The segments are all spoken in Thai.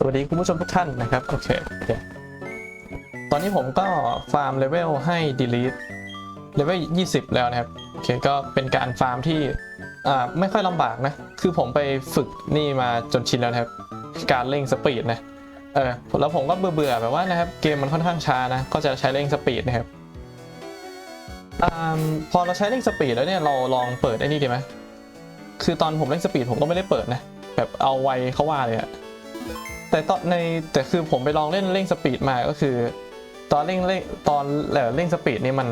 สวัสดีคุณผู้ชมทุกท่านนะครับ โอเคตอนนี้ผมก็ฟาร์มเลเวลให้ delete เลเวล20 แล้วนะครับ โอเค ก็เป็นการฟาร์มที่ไม่ค่อยลำบากนะ คือผมไปฝึกนี่มาจนชินแล้วนะครับ การเร่งสปีดนะ เออ แล้วผมก็เบื่อๆแบบว่านะครับ เกมมันค่อนข้างช้านะ ก็จะใช้เร่งสปีดนะครับอพอเราใช้เร่งสปีดแล้วเนี่ยเราลองเปิดไอ้นี่ดีไหมคือตอนผมเร่งสปีดผมก็ไม่ได้เปิดนะ แบบเอาไวเขาว่าเลยอะ แต่ตอนในแต่คือผมไปลองเล่นเร่งสปีดมาก็คือ ตอนเร่งเร่งตอนเอ่อเร่งสปีดนี่มัน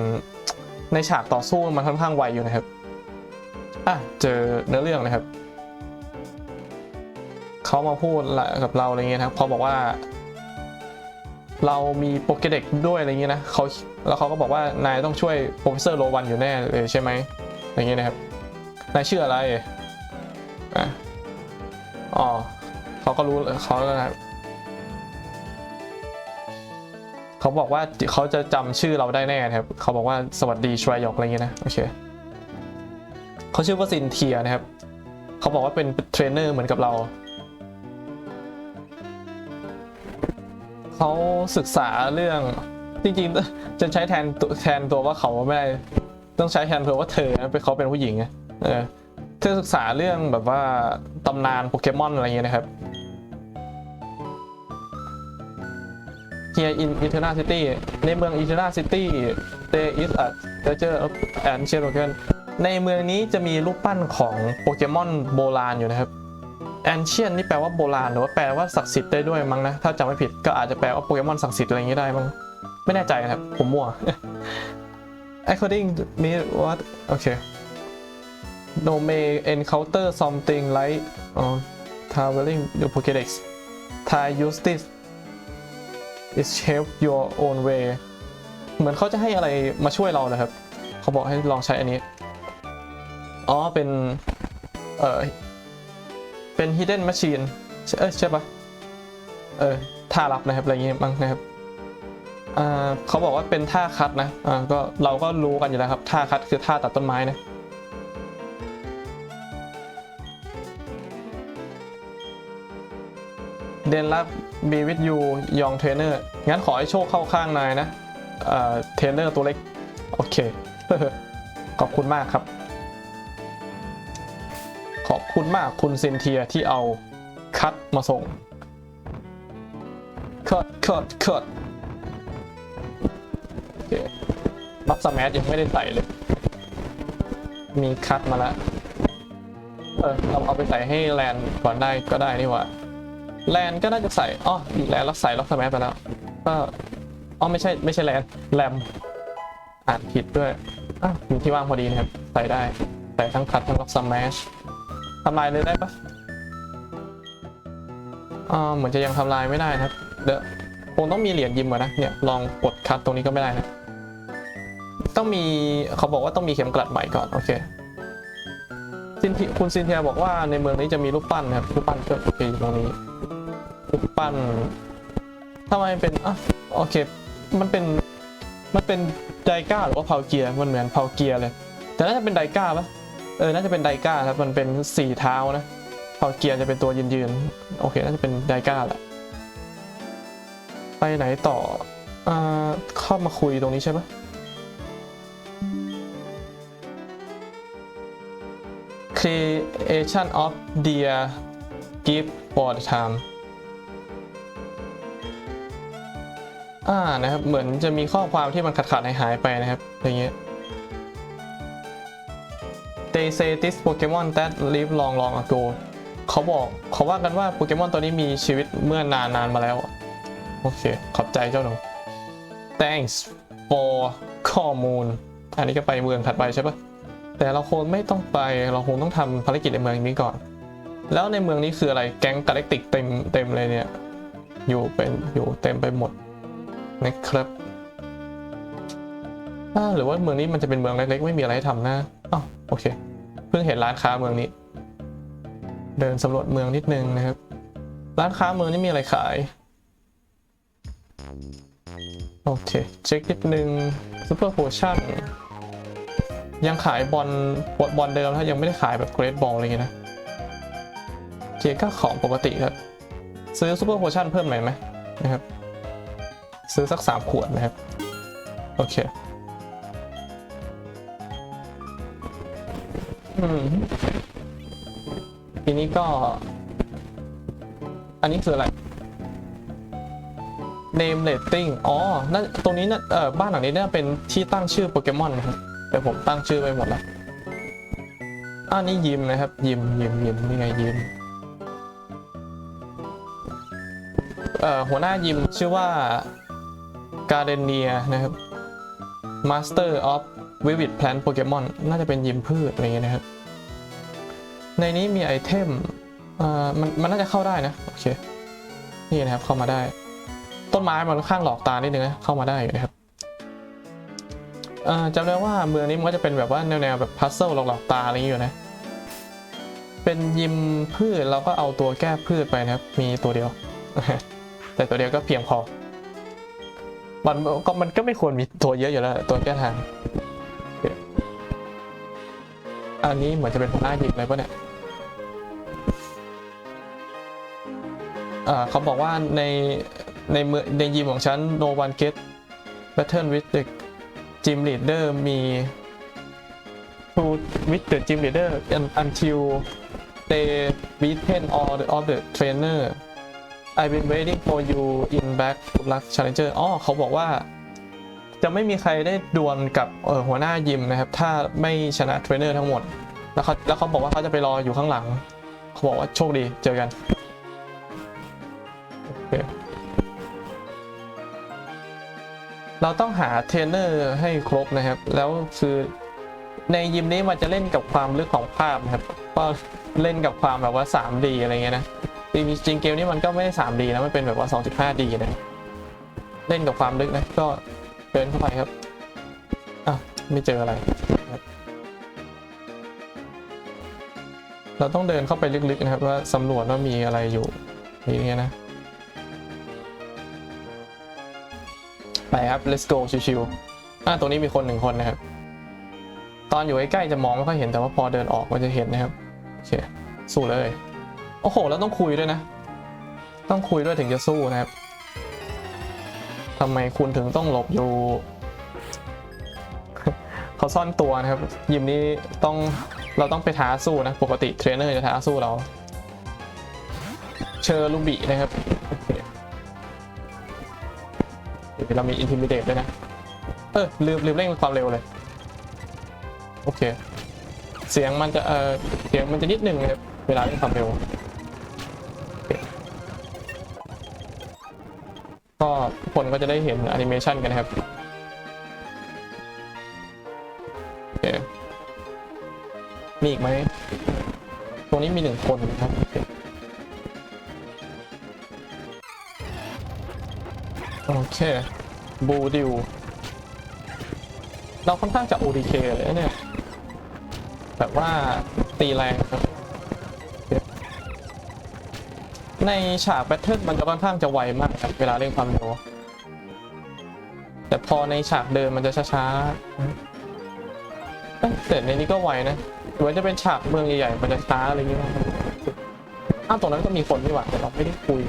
ในฉากต่อสู้มันค่อนข้างไวอยู่นะครับอะเจอเนื้อเรื่องนะครับเขามาพูดกับเราอะไรเงี้ยนะเขาบอกว่า เรามีโปเกเด็กด้วยอะไรเงี้ยนะเขาแล้วเขาก็บอกว่านายต้องช่วยโปรเฟสเซอร์โรวันอยู่แน่เลยใช่ไหมอะไรเงี้ยนะครับนายชื่ออะไรอะอ๋อ เขาก็รู้เขานะครับเขาบอกว่าเขาจะจำชื่อเราได้แน่นะครับ เขาบอกว่าสวัสดีชวายกอะไรเงี้ยนะโอเคเขาชื่อว่าซินเทียนะครับ เขาบอกว่าเป็นเทรนเนอร์เหมือนกับเราเขาศึกษาเรื่องจริงๆจะใช้แทนแทนตัวว่าเขาไม่ได้ต้องใช้แทนตัวว่าเธอนะเป็นเขาเป็นผู้หญิงไงเออเธอศึกษาเรื่องแบบว่าตำนานโปเกมอนอะไรเงี้ยนะครับ Here in Eternal City ในเมือง Eternal City there is a statue of ancient Pokemon ในเมืองนี้จะมีรูปปั้นของโปเกมอนโบราณอยู่นะครับ ancient นี่แปลว่าโบราณหรือว่าแปลว่าศักดิ์สิทธิ์ได้ด้วยมั้งนะ ถ้าจำไม่ผิดก็อาจจะแปลว่าโปเกมอนศักดิ์สิทธิ์อะไรอย่างนี้ได้มั้งไม่แน่ใจครับ ผมมั่ว according to me what โอเค no may encounter something like uh, traveling the Pokédex try use this is help your own way เหมือนเขาจะให้อะไรมาช่วยเราเลยครับ เขาบอกให้ลองใช้อันนี้ อ๋อ เป็น เออเป็น hidden machine เออใช่ปะเออท่ารับนะครับ อะไรอย่างงี้ยบ้างนะครับอ่าเขาบอกว่าเป็นท่าคัดนะ อ่า ก็เราก็รู้กันอยู่แล้วครับ ท่าคัดคือท่าตัดต้นไม้นะ เดนรับบีวิดยูยองเทรนเนอร์งั้นขอให้โชคเข้าข้างนายนะเอ่อเทรนเนอร์ตัวเล็ก โอเค ขอบคุณมากครับ ขอบคุณมากคุณเซนเทียที่เอาคัดมาส่งคัดคัดคัดโอเคบัฟสแมทยังไม่ได้ใส่เลย มีคัดมาแล้ว เออเราเอาไปใส่ให้แลนก่อนได้ก็ได้นี่หว่า แลนก็น่าจะใส่อ๋อแลนแล้วใส่ล็อกสแมทไปแล้ว ก็อ๋อไม่ใช่ไม่ใช่แลนแรมอ่านผิดด้วยอ้าวมีที่ว่างพอดีนะครับ ใส่ได้ ใส่ทั้งคัดทั้งล็อกสแมชทำลายเลยได้ปะอ่าเหมือนจะยังทำลายไม่ได้นะครับ เดี๋ยวคงต้องมีเหรียญยิมก่อนนะ เนี่ยลองกดคัดตรงนี้ก็ไม่ได้นะ ต้องมีเขาบอกว่าต้องมีเข็มกลัดใหม่ก่อน โอเคซินทีคุณซินเทียบอกว่าในเมืองนี้จะมีรูปปั้นนะครับรูปปั้นก็โอเคอยู่ตรงนี้ รูปปั้นทำไมเป็นอะโอเค มันเป็น มันเป็นไดก้าหรือว่าเพาเกียร์มันเหมือนเพาเกียร์เลย แต่น่าจะเป็นไดก้าปะเออ น่าจะเป็นไดก้าครับ มันเป็นสี่เท้านะเพาเกียร์จะเป็นตัวยืนยืนๆ โอเค น่าจะเป็นไดก้าแหละ ไปไหนต่อ อ่า เข้ามาคุยตรงนี้ใช่ปะ creation of dear gift for the time อ่านะครับ เหมือนจะมีข้อความที่มันขาดขาดหายหายไปนะครับอย่างเงี้ย they say this Pokemon that live long long ago เขาบอกเขาว่ากันว่าโปเกมอนตัวนี้มีชีวิตเมื่อนานนานมาแล้ว โอเค ขอบใจเจ้าหนู thanks for ข้อมูล อันนี้ก็ไปเมืองถัดไปใช่ปะแต่เราคงไม่ต้องไปเราคงต้องทำภารกิจในเมืองนี้ก่อน แล้วในเมืองนี้คืออะไรแก๊งกาแล็กติกเต็มเต็มเลยเนี่ย อยู่เป็นอยู่เต็มไปหมด นะครับหรือว่าเมืองนี้มันจะเป็นเมืองเล็กๆ ไม่มีอะไรให้ทำนะอ๋อโอเค เพิ่งเห็นร้านค้าเมืองนี้ เดินสำรวจเมืองนิดนึงนะครับ ร้านค้าเมืองนี้มีอะไรขาย โอเค เช็คนิดนึงซูเปอร์โพชั่นยังขายบอลบอลบอลเดิมถ้ายังไม่ได้ขายแบบเกรดบอลอะไรเงี้ยนะเกียร์ก็ของปกติครับ ซื้อซูเปอร์โพชั่นเพิ่มหน่อยไหมนะครับ ซื้อสักสามขวดนะครับ โอเคอืมทีนี้ก็ อันนี้คืออะไร name rating อ๋อน่าตรงนี้น่าเออบ้านหลังนี้น่าเป็นที่ตั้งชื่อโปเกมอนนะครับเดี๋ยวผมตั้งชื่อไปหมดแล้วอันนี้ยิมนะครับ ยิมยิมยิมนี่ไงยิมเอ่อหัวหน้ายิมชื่อว่า Gardenia นะครับ Master of Vivid Plant Pokemon น่าจะเป็นยิมพืชอะไรเงี้ยนะครับ ในนี้มีไอเทมเอ่อมันมันน่าจะเข้าได้นะ โอเค นี่นะครับเข้ามาได้ ต้นไม้มันค่อนข้างหลอกตานิดนึงนะ เข้ามาได้อยู่นะครับเอ่อจำได้ว่าเมืองนี้มันก็จะเป็นแบบว่าแนวๆแบบพัซเซิลหลอกๆตาอะไรอย่างเงี้ยอยู่นะ เป็นยิมพืชเราก็เอาตัวแก้พืชไปนะครับ มีตัวเดียว แต่ตัวเดียวก็เพียงพอ มันก็มันก็ไม่ควรมีตัวเยอะอยู่แล้วตัวแก้ทาง อันนี้เหมือนจะเป็นหัวหน้ายิมเลยปะเนี่ยเขาบอกว่าในในเมืองในยิมของฉัน no one get battle with the gym leader มี to with the gym leader un- until they beaten all the, all the trainer I've been waiting for you in back luck challenger อ๋อเขาบอกว่า จะไม่มีใครได้ดวลกับออหัวหน้ายิมนะครับ ถ้าไม่ชนะเทรนเนอร์ทั้งหมด แล้วเขาแล้วเขาบอกว่าเขาจะไปรออยู่ข้างหลัง เขาบอกว่าโชคดีเจอกันโอเคเราต้องหาเทรนเนอร์ให้ครบนะครับ แล้วคือในยิมนี้มันจะเล่นกับความลึกของภาพนะครับ ก็เล่นกับความแบบว่า 3D อะไรเงี้ยนะ จริงเกมนี้มันก็ไม่ได้ 3D นะมันเป็นแบบว่า 2.5D นะเล่นกับความลึกนะ ก็เดินเข้าไปครับอะไม่เจออะไร เราต้องเดินเข้าไปลึกๆนะครับ ว่าสำรวจว่ามีอะไรอยู่อย่างเงี้ยนะ ไปครับ let's go ชิวๆอะตรงนี้มีคนหนึ่งคนนะครับ ตอนอยู่ใกล้ๆจะมองไม่ค่อยเห็นแต่ว่าพอเดินออกมันจะเห็นนะครับโอเคสู้เลย โอ้โห แล้วต้องคุยด้วยนะ ต้องคุยด้วยถึงจะสู้นะครับทำไมคุณถึงต้องหลบอยู่ เขาซ่อนตัวนะครับ ยิมนี้ต้องเราต้องไปท้าสู้นะ ปกติเทรนเนอร์จะท้าสู้เรา เชอร์ลูบินะครับเดี๋ยวเรามีอินทิมิเดตด้วยนะ เออ ลืม ลืมเร่งความเร็วเลย โอเค เสียงมันจะ เออเสียงมันจะนิดนึงนะครับ เวลาเร่งความเร็ว คนก็จะได้เห็นแอนิเมชันกันนะครับโอเคมีอีกไหมตรงนี้มีหนึ่งคนนะครับโอเคบูดิวเราค่อนข้างจะ ODK เลยเนี่ย แบบว่าตีแรงครับ ในฉากแบทเทิลมันจะค่อนข้างจะไวมากครับเวลาเล่นความเร็วแต่พอในฉากเดินมันจะช้าๆเอ้ยแต่ในนี้ก็ไวนะหรือว่าจะเป็นฉากเมืองใหญ่ๆมันจะช้าอะไรอย่างเงี้ยอ้าวตรงนั้นก็มีคนนี่หว่าแต่เราไม่ได้คุย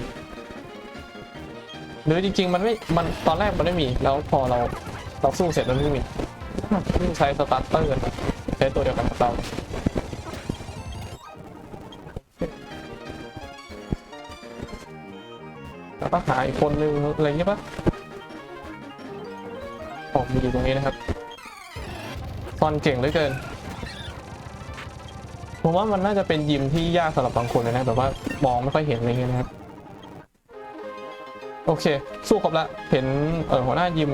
หรือจริงๆมันไม่ มันตอนแรกมันไม่มี แล้วพอเราเราสู้เสร็จมันไม่มีใช้สตาร์เตอร์ใช้ตัวเดียวกันกับเรา แล้วก็หาอีกคนนึงอะไรเงี้ยปะออกมีอยู่ตรงนี้นะครับซอนเก่งเหลือเกิน ผมว่ามันน่าจะเป็นยิมที่ยากสำหรับบางคนเลยนะแบบว่ามองไม่ค่อยเห็นอะไรเงี้ยนะครับ โอเค สู้ครบละเห็นเออหัวหน้ายิม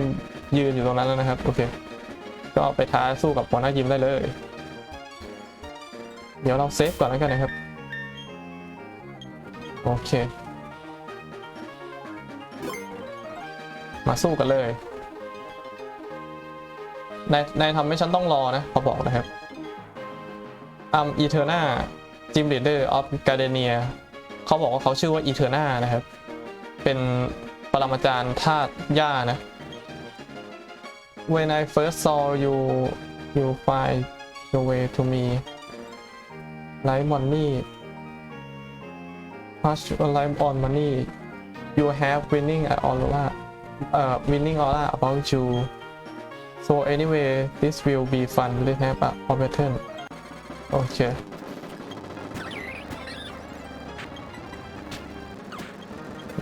ยืนอยู่ตรงนั้นแล้วนะครับ โอเค ก็ไปท้าสู้กับหัวหน้ายิมได้เลย เดี๋ยวเราเซฟก่อนแล้วกันนะครับ โอเค มาสู้กันเลย นายนายทำให้ฉันต้องรอนะเขาบอกนะครับอัมอีเทอร์นาจิมลีดเดอร์ออฟกาเดเนียเขาบอกว่าเขาชื่อว่าอีเทอร์นานะครับ เป็นปรมาจารย์ธาตุหญ้านะ When I first saw you you find your way to me like money much alive on money you have winning aura uh winning aura about you so anyway this will be fun let's have a competition โอเค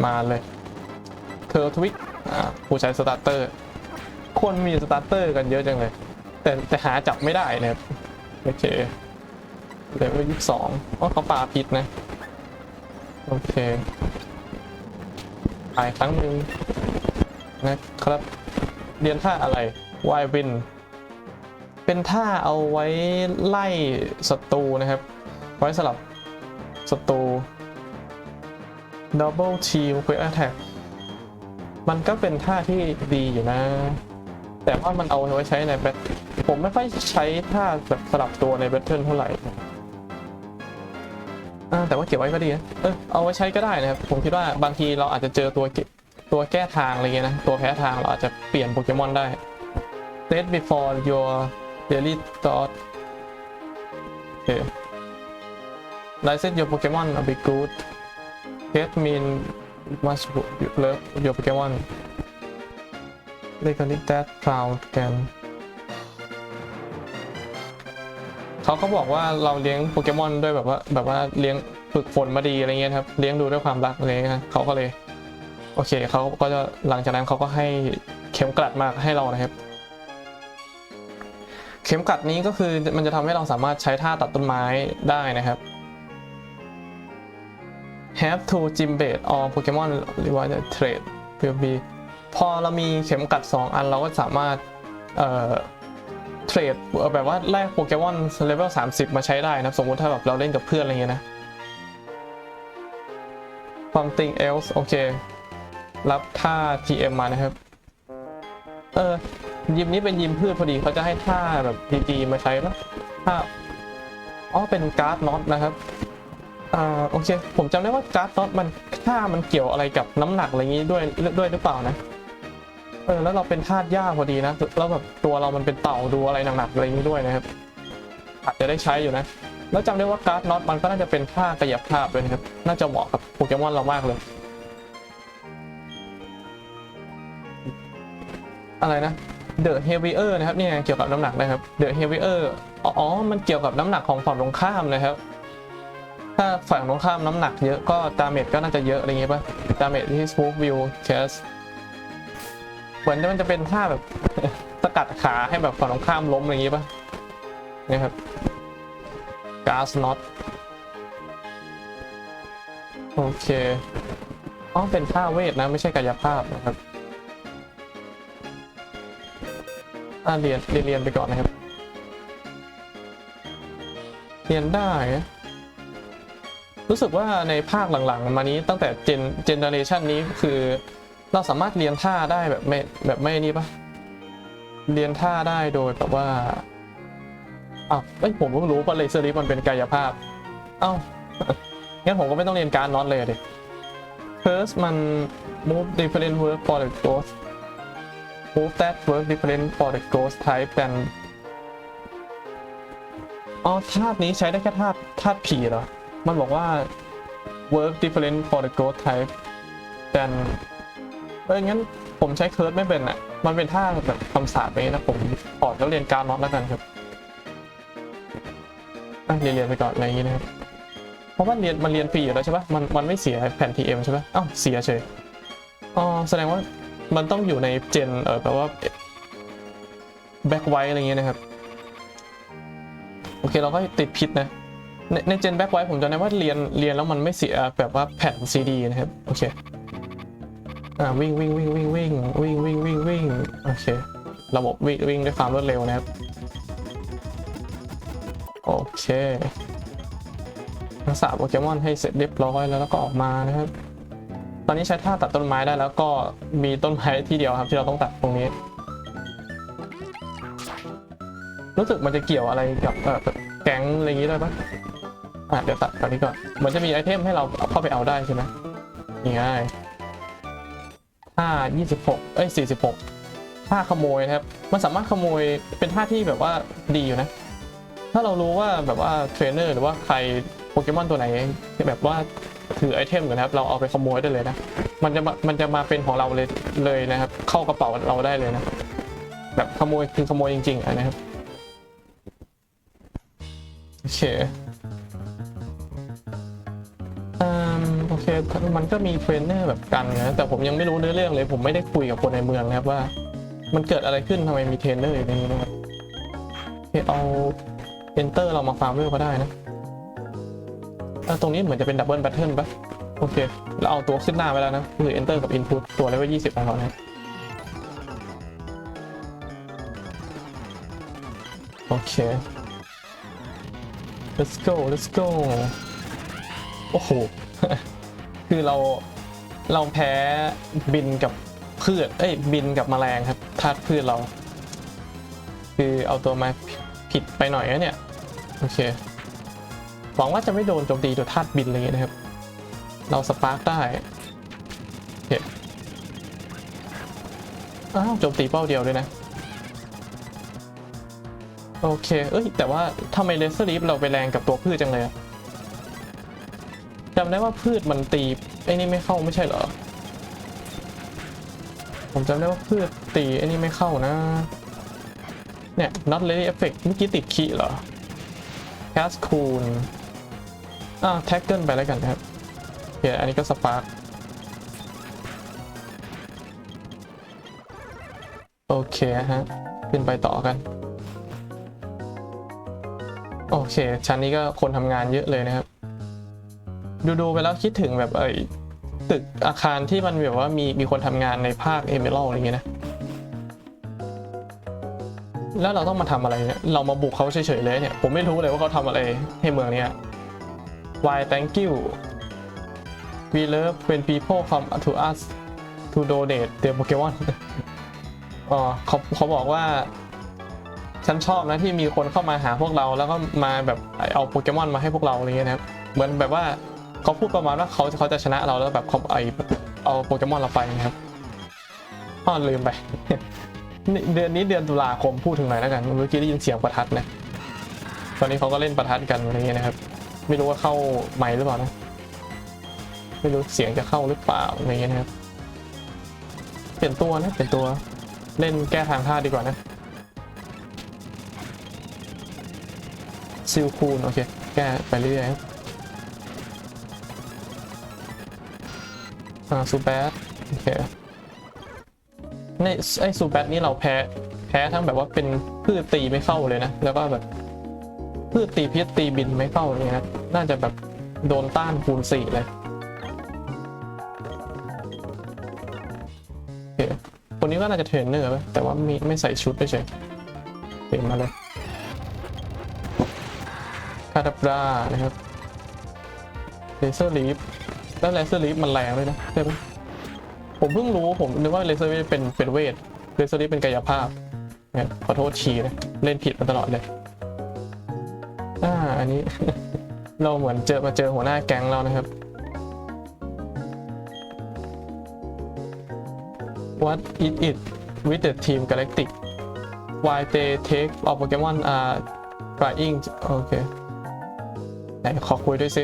มาเลย เธอทวิกอ่าผู้ใช้สตาร์เตอร์ คนมีสตาร์เตอร์กันเยอะจังเลย แต่แต่หาจับไม่ได้เนะครับโอเคเลเวลยี่สองอ๋อเขาปาพิษนะ โอเคตายครั้งหนึ่ง นะครับ เรียนท่าอะไรวายวิน เป็นท่าเอาไว้ไล่ศัตรูนะครับ ไว้สลับศัตรู Double Team Quick Attack มันก็เป็นท่าที่ดีอยู่นะ แต่ว่ามันเอาไว้ใช้ในแบทผมไม่ค่อยใช้ท่าแบบสลับตัวในแบทเทิลเท่าไหร่แต่ว่าเก็บไว้ก็ดีนะเออเอาไว้ใช้ก็ได้นะครับ ผมคิดว่าบางทีเราอาจจะเจอตัวเก็บ ตัวแก้ทางอะไรเงี้ยนะ ตัวแพ้ทางเราอาจจะเปลี่ยนโปเกมอนได้ Set before your daily thought โอเค License your Pokemon a bit good Get mean must love your Pokemon They can lick that found can เขาก็บอกว่าเราเลี้ยงโปเกมอนด้วยแบบว่าแบบว่าเลี้ยงฝึกฝนมาดีอะไรเงี้ยครับ เลี้ยงดูด้วยความรักอะไรเงี้ยเขาก็เลย โอเคเขาก็จะหลังจากนั้นเขาก็ให้เข็มกลัดมาให้เรานะครับ เข็มกลัดนี้ก็คือมันจะทำให้เราสามารถใช้ท่าตัดต้นไม้ได้นะครับ have to gym bait or Pokemon reward trade will be พอเรามีเข็มกลัด 2 อันเราก็สามารถเอ่อเทรดแบบว่าแลกโปเกมอนเลเวล30 มาใช้ได้นะสมมุติถ้าแบบเราเล่นกับเพื่อนอะไรเงี้ยนะ something else โอเค รับท่า TM มานะครับ เออ ยิมนี้เป็นยิมพืชพอดีเขาจะให้ท่าแบบ DG มาใช้ปะท่าอ๋อเป็นการ์ดน็อตนะครับ อ่าโอเค ผมจำได้ว่าการ์ดน็อตมันท่ามันเกี่ยวอะไรกับน้ำหนักอะไรอย่างนี้ด้วยด้วยหรือเปล่านะเออแล้วเราเป็นธาตุหญ้าพอดีนะแล้วแบบตัวเรามันเป็นเต่าดูอะไรหนักๆอะไรอย่างนี้ด้วยนะครับอาจจะได้ใช้อยู่นะ แล้วจำได้ว่าการ์ดน็อตมันก็น่าจะเป็นท่ากายภาพด้วยนะครับ น่าจะเหมาะกับโปเกมอนเรามากเลย อะไรนะ The Heavier นะครับเนี่ยเกี่ยวกับน้ำหนักนะครับ The Heavier อ๋อ มันเกี่ยวกับน้ำหนักของฝั่งตรงข้ามนะครับ ถ้าฝั่งตรงข้ามน้ำหนักเยอะก็ดาเมจก็น่าจะเยอะอะไรเงี้ยป่ะดาเมจที่ Smooth View Cast เหมือนมันจะเป็นท่าแบบสกัดขาให้แบบฝั่งตรงข้ามล้มอะไรอย่างงี้ป่ะเนี่ยครับ Gas Not โอเคอ๋อเป็นท่าเวทนะ ไม่ใช่กายภาพนะครับ อ่าเรียนเรียนเรียนไปก่อนนะครับ เรียนได้ รู้สึกว่าในภาคหลังๆ มานี้ตั้งแต่เจนเจเนอเรชันนี้คือ เราสามารถเรียนท่าได้แบบไม่แบบไม่นี่ปะเรียนท่าได้โดยแบบว่าอ้าวเอ้ยผมเพิ่งรู้ว่าเลเซอร์ลิฟมันเป็นกายภาพ เอ้า งั้นผมก็ไม่ต้องเรียนการน็อตเลยดิ First มัน move different work for the ghost move that work different for the ghost type than อ๋อธาตุนี้ใช้ได้แค่ธาตุธาตุผีเหรอ มันบอกว่า work different for the ghost type than เอองั้นผมใช้เคิร์ดไม่เป็นอะมันเป็นท่าแบบคำสาปไปนะผมขอแล้วเรียนการน็อตแล้วกันครับเรียนเรียนไปก่อนอะไรอย่างงี้นะครับ เพราะว่าเรียนมันเรียนฟรีอยู่แล้วใช่ปะมันมันไม่เสียแผ่น TM ใช่ปะอ้าวเสียเฉย อ๋อแสดงว่า มันต้องอยู่ในเจนเออแปลว่าแบ็คไวอะไรเงี้ยนะครับ โอเคเราก็ติดพิษนะ ในในเจนแบ็คไวผมจำได้ว่าเรียนเรียนแล้วมันไม่เสียแบบว่าแผ่นซีดีนะครับ โอเคอ่าวิ่งวิ่งวิ่งวิ่งวิ่งวิ่งวิ่งวิ่งวิ่งโอเค ระบบวิ่งวิ่งด้วยความรวดเร็วนะครับ โอเครักษาโปเกมอนให้เสร็จเรียบร้อยแล้วแล้วก็ออกมานะครับ ตอนนี้ใช้ท่าตัดต้นไม้ได้แล้วก็มีต้นไม้ที่เดียวครับที่เราต้องตัดตรงนี้ รู้สึกมันจะเกี่ยวอะไรกับแก๊งอะไรอย่างนี้ได้ปะอะเดี๋ยวตัดตอนนี้ก่อนเหมือนจะมีไอเทมให้เราเข้าไปเอาได้ใช่ไหมง่ายท่า26 เอ้ย 46ท่าขโมยนะครับ มันสามารถขโมยเป็นท่าที่แบบว่าดีอยู่นะ ถ้าเรารู้ว่าแบบว่าเทรนเนอร์หรือว่าใครโปเกมอนตัวไหนที่แบบว่า ถือไอเทมอยู่นะครับเราเอาไปขโมยได้เลยนะ มันจะมันจะมาเป็นของเราเลยเลยนะครับ เข้ากระเป๋าเราได้เลยนะ แบบขโมยคือขโมยจริงๆนะครับโอเคอโอเค มันก็มีเทรนเนอร์แบบกันนะแต่ผมยังไม่รู้เนื้อเรื่องเลย ผมไม่ได้คุยกับคนในเมืองนะครับว่า มันเกิดอะไรขึ้นทำไมมีเทรนเนอร์อย่างนี้นะครับโอเคเอา enter เรามาฟาร์มเวลก็ได้นะ แล้วตรงนี้เหมือนจะเป็นดับเบิลแบทเทิลปะโอเคเราเอาตัวขึ้นหน้าไปแล้วนะคือ enter กับ input ตัวเลเวล20ของเรานะโอเค let's go let's go โอ้โห คือเรา เราแพ้บินกับพืช เอ้ย บินกับแมลงครับธาตุพืชเรา คือเอาตัวมาผิดไปหน่อยนะเนี่ย โอเค หวังว่าจะไม่โดนโจมตีโดยธาตุบินอะไรเงี้ยนะครับ เราสปาร์กได้โอเคอ้าวโจมตีเป้าเดียวเลยนะ โอเค เอ้ย แต่ว่าทำไมเลเซอร์ลีฟเราไปแรงกับตัวพืชจังเลยจำได้ว่าพืชมันตีไอ้นี่ไม่เข้าไม่ใช่เหรอ ผมจำได้ว่าพืชตีไอ้นี่ไม่เข้านะ เนี่ย not really effect เมื่อกี้ติดคีย์เหรอ cast cool อ่า tackle ไปแล้วกันนะครับโอเคอันนี้ก็สปาร์กโอเคฮะขึ้นไปต่อกัน โอเค ชั้นนี้ก็คนทำงานเยอะเลยนะครับ ดูดูๆไปแล้วคิดถึงแบบเอ้ตึกอาคารที่มันแบบว่ามีมีคนทำงานในภาคเอเมอรัลอะไรเงี้ยนะ แล้วเราต้องมาทำอะไรเนี่ย เรามาบุกเขาเฉยๆเลยเนี่ย ผมไม่รู้เลยว่าเขาทำอะไรให้เมืองเนี้ย Why thank you We love when people come to us to donate their Pokemon อ๋อเขาเขาบอกว่า ฉันชอบนะที่มีคนเข้ามาหาพวกเราแล้วก็มาแบบเอาโปเกมอนมาให้พวกเราอะไรเงี้ยนะครับ เหมือนแบบว่าเขาพูดประมาณว่าเขาเขาจะชนะเราแล้วแบบเขาไอเอาโปเกมอนเราไปนะครับอ้อลืมไป เดือนนี้เดือนตุลาคมพูดถึงหน่อยแล้วกัน เมื่อกี้ได้ยินเสียงประทัดนะ ตอนนี้เขาก็เล่นประทัดกันอะไรเงี้ยนะครับ ไม่รู้ว่าเข้าไมค์หรือเปล่านะ ไม่รู้เสียงจะเข้าหรือเปล่าอะไรเงี้ยนะครับ เปลี่ยนตัวนะ เปลี่ยนตัว เล่นแก้ทางท่าดีกว่านะ ซิลคูน โอเค แก้ไปเรื่อยๆครับอ่าซูแบทโอเคในไอ้ซูแบทนี้เราแพ้แพ้ทั้งแบบว่าเป็นพืชตีไม่เข้าเลยนะ แล้วก็แบบ พืชตีพิษตีบินไม่เข้าเลยนะน่าจะแบบโดนต้านคูณสี่เลยโอเคนนี้ก็น่าจะเทรนเนอร์ปแต่ว่ามีไม่ใส่ชุดเฉยๆเปลี่ยนมาเลยคาตาปรานะครับเลเซอร์ลีฟแล้วเลเซอร์ลีฟมันแรงด้วยนะใช่ปะผมเพิ่งรู้ผมนึกว่าเลเซอร์เวทเป็นเป็นเวทเลเซอร์นี้เป็นกายภาพขอโทษทีนะเล่นผิดมาตลอดเลย อันนี้ เราเหมือนเจอมาเจอหัวหน้าแก๊งแล้วนะครับ What is it with the team Galactic Why they take our Pokemon are trying โอเคไหนขอคุยด้วยสิ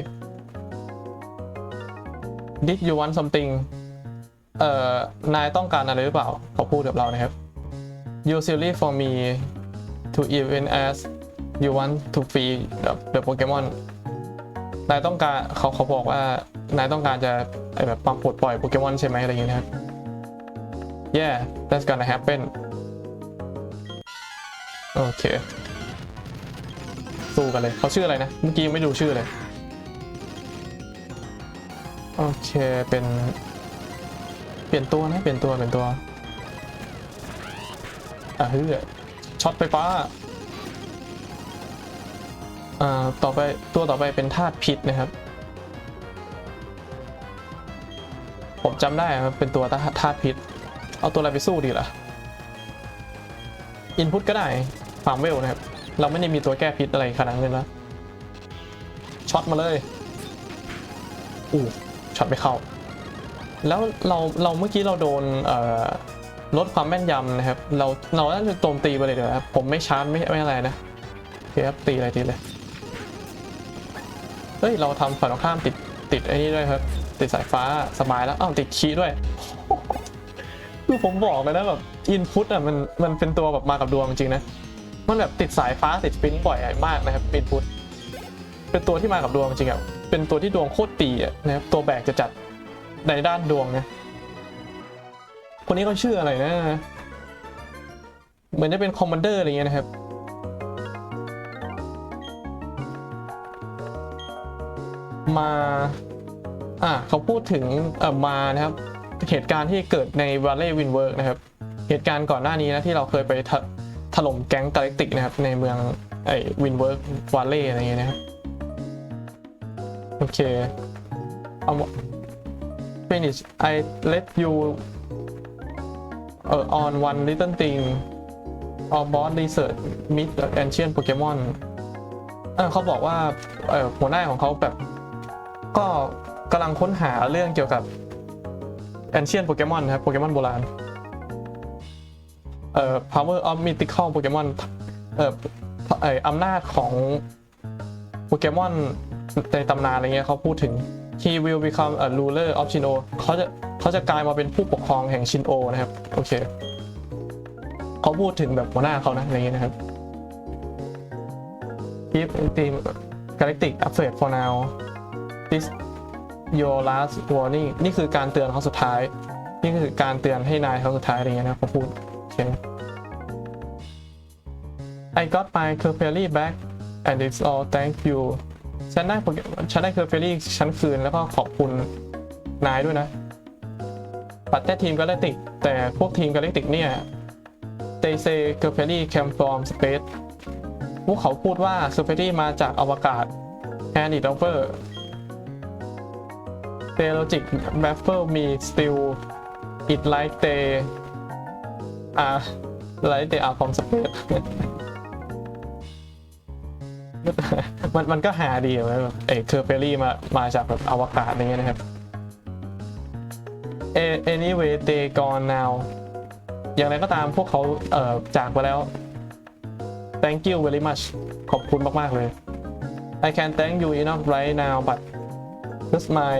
Did you want something เอ่อนายต้องการอะไรหรือเปล่าเขาพูดกับเรานะครับ usually for me to even ask you want to free the, Pokemon นายต้องการเขาเขาบอกว่านายต้องการจะแบบปลดปล่อยโปเกมอนใช่ไหมอะไรอย่างเงี้ยครับ yeah that's gonna happen โอเค สู้กันเลยเขาชื่ออะไรนะ เมื่อกี้ยังไม่ดูชื่อเลย โอเค เป็น เปลี่ยนตัวนะ เปลี่ยนตัว เปลี่ยนตัว อะเฮ้ยช็อตไฟฟ้า อ่าต่อไปตัวต่อไปเป็นธาตุพิษนะครับ ผมจำได้ครับเป็นตัวธาตุพิษ เอาตัวอะไรไปสู้ดีล่ะอินพุตก็ได้ฟาร์มเวลนะครับ เราไม่ได้มีตัวแก้พิษอะไรขนาดนั้นนะช็อตมาเลยอู้ช็อตไม่เข้า แล้วเราเราเมื่อกี้เราโดนลดความแม่นยำนะครับ เราเราน่าจะโจมตีไปเลยเดี๋ยวครับผมไม่ชาร์จไม่ไม่อะไรนะโอเคครับตีอะไรตีเลย เฮ้ย เราทำฝ่ายตรงข้ามติดติดไอ้นี่ด้วยครับ ติดสายฟ้าสบายแล้วอ้าวติดคีด้วยคือผมบอกเลยนะแบบอินพุตอะมันมันเป็นตัวแบบมากับดวงจริงนะ มันแบบติดสายฟ้าติดฟินบ่อยมากนะครับอินพุตเป็นตัวที่มากับดวงจริงอะเป็นตัวที่ดวงโคตรตีอะนะครับตัวแบกจะจัดในด้านดวงนะคนนี้เขาชื่ออะไรนะ เหมือนจะเป็นคอมมานเดอร์อะไรเงี้ยนะครับ มาอะเขาพูดถึงเอ่อมานะครับเหตุการณ์ที่เกิดใน Valley Windwork นะครับเหตุการณ์ก่อนหน้านี้นะที่เราเคยไปถล่มแก๊งกาแล็กติกนะครับในเมืองไอ้ Windwork Valley อะไรเงี้ยนะครับโอเคเอา finish I let you เอ่อ on one little thing or boss research meet ancient Pokemon เออเขาบอกว่าเออหัวหน้าของเขาแบบ ก็กำลังค้นหาเรื่องเกี่ยวกับ ancient Pokemon นครับโปเกมอนโบราณเอ่อ power of mythical Pokemon เอ่อเอ่ออำนาจของโปเกมอนในตำนานอะไรเงี้ยเขาพูดถึง he will become a ruler of Shin'o เขาจะเขาจะกลายมาเป็นผู้ปกครองแห่งชินโอนะครับ โอเคเขาพูดถึงแบบหัวหน้าเขานะอะไรเงี้ยนะครับ keep team galactic upgrade for now this your last warning นี่คือการเตือนเขาสุดท้าย นี่คือการเตือนให้นายเขาสุดท้ายอะไรเงี้ยนะเขาพูดโอเค I got my c u r f e r y back and it's all thank you ฉันได้ฉันได้ c u r f e r y ฉันคืนแล้วก็ขอบคุณนายด้วยนะ ปัดแต่ทีมกาแล็กติก แต่พวกทีมกาแล็กติกเนี่ย they say c u r f e r y came from space พวกเขาพูดว่า c u r f e r r y มาจากอวกาศ hand it over the logic baffle me still it like they are like they are from space มันมันก็หาดีไหมแบบเอเคอร์เฟอรี่มามาจากแบบอวกาศอะไรเงี้ยนะครับ anyway they gone now อย่างไรก็ตามพวกเขาเอ่อจากไปแล้ว thank you very much ขอบคุณมาก ๆ เลย I can thank you enough right now but just my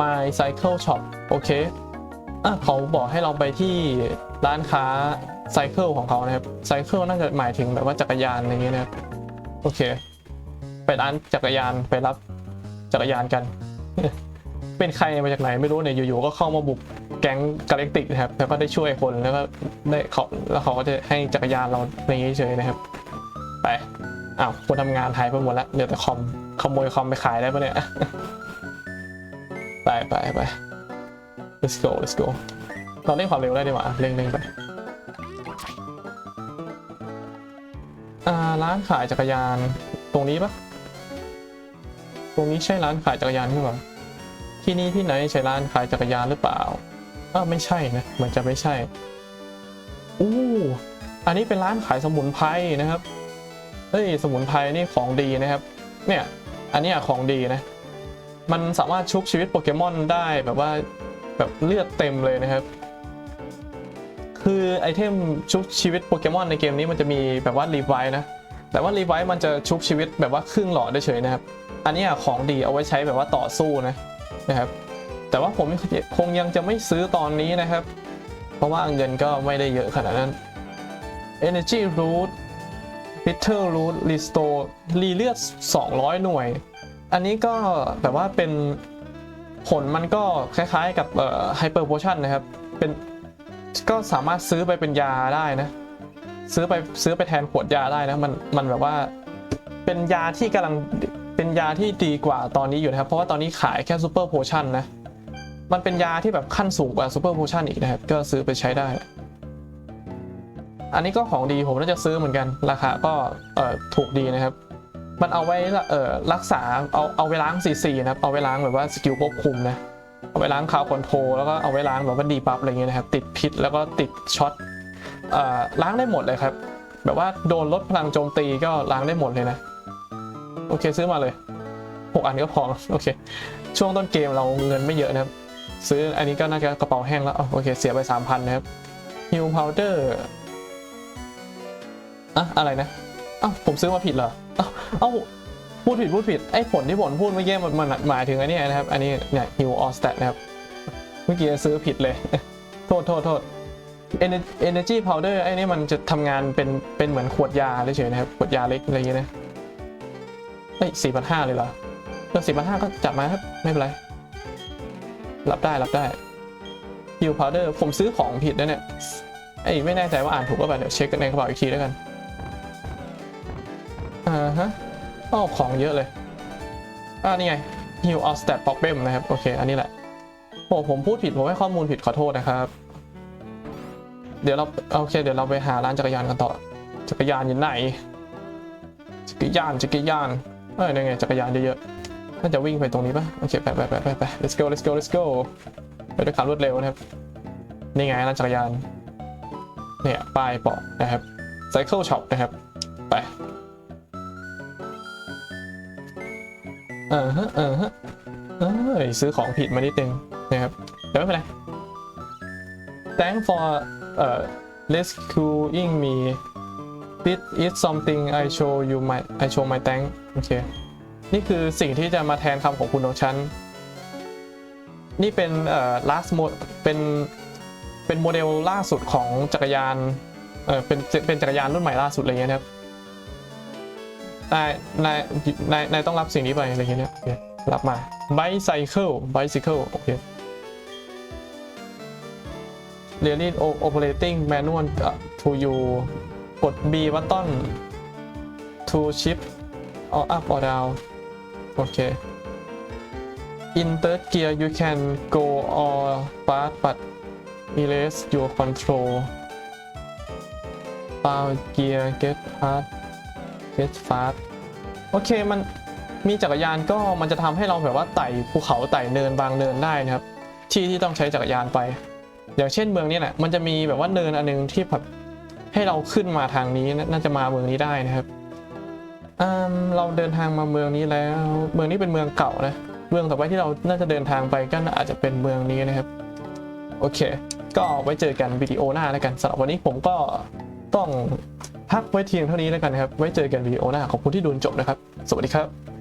my cycle shop โอเคอะเขาบอกให้เราไปที่ร้านค้าไซเคิลของเขานะครับไซเคิลน่าจะหมายถึงแบบว่าจักรยานอะไรเงี้ยนะครับโอเค ไปร้านจักรยานไปรับจักรยานกัน เป็นใครมาจากไหนไม่รู้เนี่ยอยู่ๆก็เข้ามาบุกแก๊งกาแล็กติกนะครับแล้วก็ได้ช่วยคนแล้วก็ได้เขาแล้วเขาก็จะให้จักรยานเราในนี้เฉยนะครับ ไปอ้าวคนทำงานหายไปหมดแล้วเหลือแต่คอมขโมยคอมไปขายได้ปะเนี่ย ไปไปไป let's go let's go เราเล่นความเร็วได้ดีกว่าเร่งเร่งไปอ่าร้านขายจักรยานตรงนี้ปะตรงนี้ใช่ร้านขายจักรยานหรือเปล่าที่นี่ที่ไหนใช่ร้านขายจักรยานหรือเปล่าอ้าไม่ใช่นะเหมือนจะไม่ใช่อู้อันนี้เป็นร้านขายสมุนไพรนะครับเฮ้ยสมุนไพรนี่ของดีนะครับ เนี่ย อันนี้ของดีนะ มันสามารถชุบชีวิตโปเกมอนได้แบบว่าแบบเลือดเต็มเลยนะครับ คือไอเทมชุบชีวิตโปเกมอนในเกมนี้มันจะมีแบบว่ารีไวท์นะ แต่ว่ารีไวท์มันจะชุบชีวิตแบบว่าครึ่งหลอดได้เฉยนะครับ อันนี้ของดีเอาไว้ใช้แบบว่าต่อสู้นะนะครับ แต่ว่าผมคงยังจะไม่ซื้อตอนนี้นะครับ เพราะว่าเงินก็ไม่ได้เยอะขนาดนั้น Energy Root Bitter Root Restore รีเลือด 200 หน่วย อันนี้ก็แบบว่าเป็นผลมันก็คล้าย ๆ กับไฮเอ่อ Hyper Potion นะครับ เป็นก็สามารถซื้อไปเป็นยาได้นะ ซื้อไปซื้อไปแทนขวดยาได้นะมันมันแบบว่าเป็นยาที่กำลังเป็นยาที่ดีกว่าตอนนี้อยู่นะครับ เพราะว่าตอนนี้ขายแค่ Super Potion นนะ มันเป็นยาที่แบบขั้นสูงกว่า Super Potion อีกนะครับ ก็ซื้อไปใช้ได้ อันนี้ก็ของดีผมน่าจะซื้อเหมือนกัน ราคาก็ถูกดีนะครับ มันเอาไว้เอ่อรักษาเอาเอาไว้ล้างซีซีนะครับเอาไว้ล้างแบบว่าสกิลควบคุมนะเอาไว้ล้างคาวคอนโทรแล้วก็เอาไว้ล้างแบบว่าดีบัฟอะไรเงี้ยนะครับติดพิษแล้วก็ติดช็อตเอ่อล้างได้หมดเลยครับ แบบว่าโดนลดพลังโจมตีก็ล้างได้หมดเลยนะโอเคซื้อมาเลยหกอันก็พอโอเค ช่วงต้นเกมเราเงินไม่เยอะนะครับ ซื้ออันนี้ก็น่าจะกระเป๋าแห้งแล้วโอเคเสียไปสามพันนะครับฮิวพาวเดอร์อะอะไรนะอ้าวผมซื้อมาผิดเหรอ อ้าเอ้าพูดผิดพูดผิดไอ้ผลที่ผมพูดเมื่อกี้มันมันหมายถึงอันนี้นะครับ อันนี้เนี่ย heal all stat นะครับ เมื่อกี้ซื้อผิดเลย โทษโทษโทษ Ener- energy powder ไอ้นี่มันจะทำงานเป็นเป็นเหมือนขวดยาเฉยๆนะครับขวดยาเล็กอะไรอย่างเงี้ยนะเฮ้ยสี่พันห้าเลยเหรอเออสี่พันห้าก็จัดมาครับ ไม่เป็นไร รับได้รับได้ heal powder ผมซื้อของผิดนะเนี่ยไอ้ไม่แน่ใจว่าอ่านถูกหรือเปล่าเดี๋ยวเช็คกันในกระเป๋าอีกทีแล้วกัน อ่าฮะอ้อของเยอะเลย อ่านี่ไง heal all stat problem นะครับ โอเค อันนี้แหละโอ้ผมพูดผิด ผมให้ข้อมูลผิดขอโทษนะครับ เดี๋ยวเรา โอเค เดี๋ยวเราไปหาร้านจักรยานกันต่อ จักรยานอยู่ไหน จักรยาน จักรยาน เอ้ยนี่ไง จักรยานเยอะๆ น่าจะวิ่งไปตรงนี้ปะโอเค ไปไปไปไปไป let's go let's go let's go ไปด้วยความรวดเร็วนะครับ นี่ไงร้านจักรยาน เนี่ย ป้ายบอกนะครับ cycle shop นะครับ ไป เออฮะเออฮะเอ้ยซื้อของผิดมานิดนึงนะครับแต่ไม่เป็นไร Thank for เอ่อ rescuing me This is something I show you my I show my thank โอเคนี่คือสิ่งที่จะมาแทนคำของคุณของฉัน นี่เป็นเอ่อ last mo เป็นเป็นโมเดลล่าสุดของจักรยานเออเป็นเป็นจักรยานรุ่นใหม่ล่าสุดอะไรเงี้ยนะครับ นายนายนายนายต้องรับสิ่งนี้ไปอะไรเงี้ยโอเครับมา bicycle bicycle โอเค really o- operating manual uh, to you กด B button to shift or up or down โอเค in third gear you can go all fast but erase your control foul gear get hard get fast โอเคมันมีจักรยานก็มันจะทำให้เราแบบว่าไต่ภูเขาไต่เนินบางเนินได้นะครับ ที่ที่ต้องใช้จักรยานไป อย่างเช่นเมืองนี้แหละมันจะมีแบบว่าเนินอันนึงที่แบบให้เราขึ้นมาทางนี้น่าจะมาเมืองนี้ได้นะครับอืมเราเดินทางมาเมืองนี้แล้ว เมืองนี้เป็นเมืองเก่านะ เมืองต่อไปที่เราน่าจะเดินทางไปก็อาจจะเป็นเมืองนี้นะครับ โอเค ก็ไว้เจอกันวิดีโอหน้าแล้วกันสำหรับวันนี้ผมก็ต้อง พักไว้เทียงเท่านี้แล้วกันนะครับ ไว้เจอกันวิดีโอหน้าขอบคุณที่ดูจนจบนะครับ สวัสดีครับ